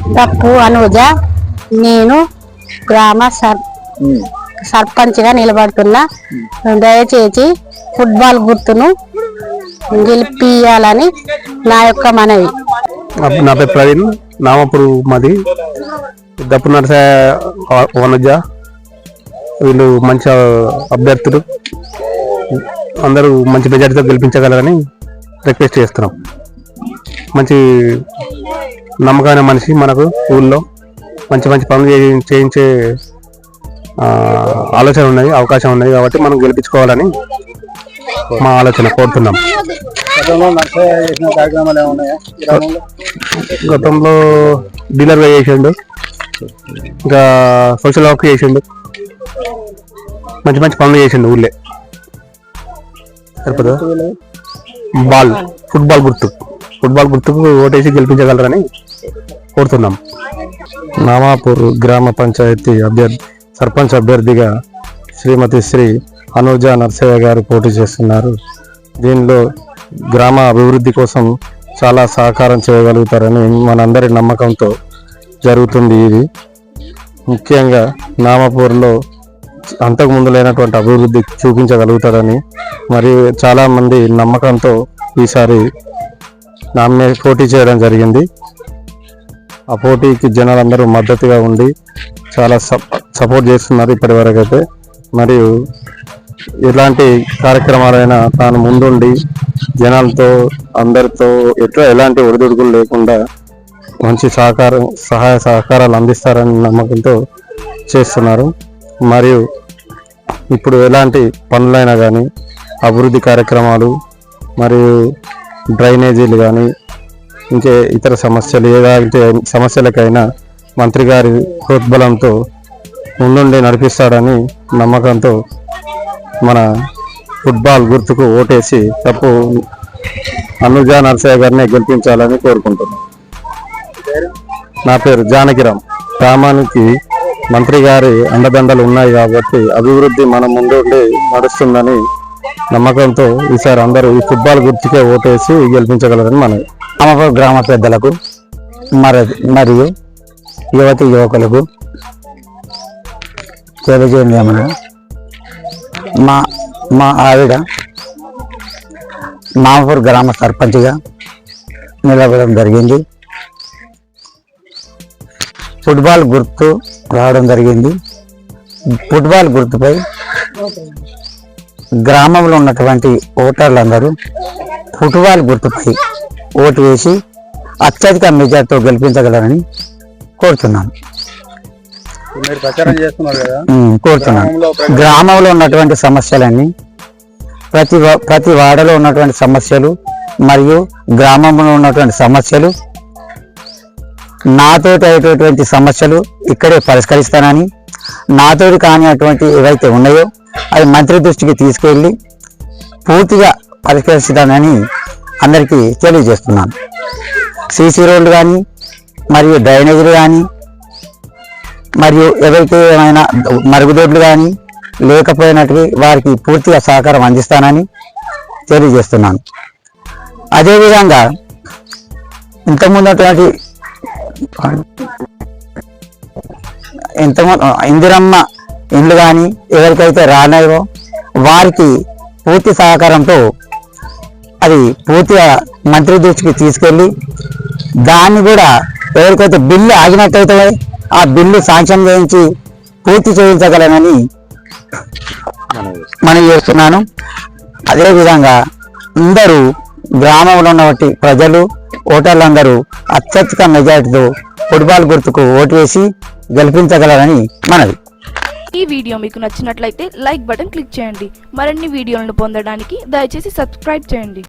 తప్పు అనుజ నేను గ్రామ సర్ సర్పంచ్గా నిలబడుతున్నా. దయచేసి ఫుట్బాల్ గుర్తును గెలిపియాలని నా యొక్క మనవి. నా- పేరు ప్రవీణ్ నామపురు మాది. దప్పు నరస వనజ వీళ్ళు మంచి అభ్యర్థులు. అందరూ మంచి మెజార్టీతో గెలిపించగలరని రిక్వెస్ట్ చేస్తున్నాం. మంచి నమ్మకమైన మనిషి మనకు ఊళ్ళో మంచి మంచి పనులు చేయి- చేయించే ఆలోచన ఉన్నది అవకాశం ఉన్నది కాబట్టి మనం గెలిపించుకోవాలని మా ఆలోచన కోరుతున్నాం. గతంలో డీలర్గా చేసిండు. ఇంకా సోషల్ వర్క్ చేసిండు. మంచి మంచి పనులు చేసిండు ఊళ్ళే. సరిపోతుందా? బాల్ ఫుట్బాల్ గుర్తు. ఫుట్బాల్ గుర్తుకు ఓటేసి గెలిపించగలరని కోరుతున్నాం. నామాపూర్ గ్రామ పంచాయతీ అభ్యర్థి సర్పంచ్ అభ్యర్థిగా శ్రీమతి శ్రీ అనుజ నర్సయ్య గారు పోటీ చేస్తున్నారు. దీనిలో గ్రామ అభివృద్ధి కోసం చాలా సహకారం చేయగలుగుతారని మనందరి నమ్మకంతో జరుగుతుంది ఇది. ముఖ్యంగా నామపూర్లో అంతకుముందు లేనటువంటి అభివృద్ధి చూపించగలుగుతారని మరియు చాలామంది నమ్మకంతో ఈసారి నామినే పోటీ చేయడం జరిగింది. ఆ పోటీకి జనాలందరూ మద్దతుగా ఉండి చాలా సప్- సపోర్ట్ చేస్తున్నారు ఇప్పటి వరకు అయితే మరియు ఎలాంటి కార్యక్రమాలైనా తాను ముందుండి జనాలతో అందరితో ఎట్లా ఎలాంటి ఒడిదుడుకులు లేకుండా మంచి సహకారం సహాయ సహకారాలు అందిస్తారని నమ్మకంతో చేస్తున్నారు. మరియు ఇప్పుడు ఎలాంటి పనులైనా కానీ అభివృద్ధి కార్యక్రమాలు మరియు డ్రైనేజీలు కానీ ఇంకే ఇతర సమస్యలు ఏదైతే సమస్యలకైనా మంత్రి గారి ప్రోద్బలంతో ముందుండి నడిపిస్తాడని నమ్మకంతో మన ఫుట్బాల్ గుర్తుకు ఓటేసి తప్పు అనుజ నరసయ్య గారిని గెలిపించాలని కోరుకుంటున్నాను నా పేరు జానకిరామ్. గ్రామానికి మంత్రి గారి అండదండలు ఉన్నాయి కాబట్టి అభివృద్ధి మన ముందుండి నడుస్తుందని నమ్మకంతో ఈసారి అందరూ ఈ ఫుట్బాల్ గుర్తుకే ఓటేసి గెలిపించగలరని మనవి. అమ్మపూర్ గ్రామ పెద్దలకు మరి మరియు యువతి యువకులకు తెలియజేయండి మా మా ఆవిడ మామపూర్ గ్రామ సర్పంచ్గా నిలబడడం జరిగింది. ఫుట్బాల్ గుర్తు రావడం జరిగింది. ఫుట్బాల్ గుర్తుపై గ్రామంలో ఉన్నటువంటి ఓటర్లందరూ ఫుట్బాల్ గుర్తుపై ఓటు వేసి అత్యధిక మెజార్టీతో గెలిపించగలరని కోరుతున్నాను. కోరుతున్నాను. గ్రామంలో ఉన్నటువంటి సమస్యలన్నీ ప్రతి ప్రతి వాడలో ఉన్నటువంటి సమస్యలు మరియు గ్రామంలో ఉన్నటువంటి సమస్యలు నాతోటి అయ్యేటటువంటి సమస్యలు ఇక్కడే పరిష్కరిస్తానని నాతోటి కాని అటువంటి ఏవైతే ఉన్నాయో అవి మంత్రి దృష్టికి తీసుకెళ్ళి పూర్తిగా పరిష్కరిస్తానని అందరికీ తెలియజేస్తున్నాను. సీసీ రోడ్లు కానీ మరియు డ్రైనేజీలు కానీ మరియు ఎవరికి ఏమైనా మరుగుదొడ్లు కానీ లేకపోయినట్టు వారికి పూర్తిగా సహకారం అందిస్తానని తెలియజేస్తున్నాను. అదేవిధంగా ఇంతకుముందు అటువంటి ఇంతకుముందు ఇందిరమ్మ ఇండ్లు కానీ ఎవరికైతే రాలేవో వారికి పూర్తి సహకారంతో అది పూర్తిగా మంత్రి దృష్టికి తీసుకెళ్ళి దాన్ని కూడా ఎవరికైతే బిల్లు ఆగినట్టయితే ఆ బిల్లు శాంక్షన్ చేయించి పూర్తి చేయించగలనని మనం చేస్తున్నాను. అదేవిధంగా అందరూ గ్రామంలో ఉన్నటువంటి ప్రజలు ఓటర్లందరూ అత్యధిక మెజార్టీతో ఫుట్బాల్ గుర్తుకు ఓటు వేసి గెలిపించగలరని మనవి. ఈ వీడియో మీకు నచ్చినట్లయితే లైక్ బటన్ క్లిక్ చేయండి. మరిన్ని వీడియోలను పొందడానికి దయచేసి సబ్స్క్రైబ్ చేయండి.